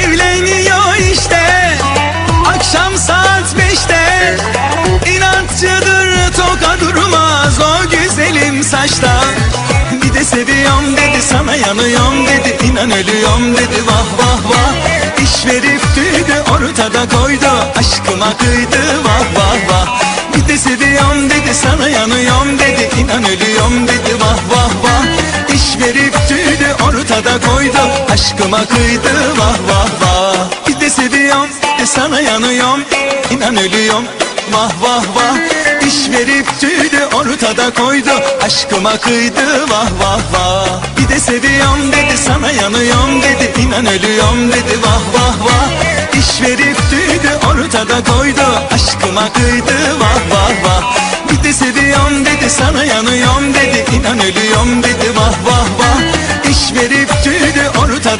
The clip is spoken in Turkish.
Evleniyor işte Akşam saat beşte. İnatçıdır toka O güzelim saçta. Bir de seviyorum dedi sana yanıyorum dedi inan ölüyorum dedi. Vah vah vah. İş verip tüydü ortada koydu Aşkıma kıydı. Vah vah vah. Bir de seviyorum dedi sana yanıyorum dedi inan ölüyorum dedi. Vah ortada koydu Aşkıma kıydı vah vah vah. Bir de seviyorum de sana yanıyorum. İnan ölüyorum vah vah vah. İş verip tüydü ortada koydu. Aşkıma kıydı vah vah vah. Bir de seviyorum dedi sana yanıyorum dedi. İnan ölüyorum dedi vah vah vah. İş verip tüydü ortada koydu. Aşkıma kıydı vah vah vah. Bir de seviyorum dedi sana yanıyorum dedi. İnan ölüyorum dedi vah vah vah. İş verip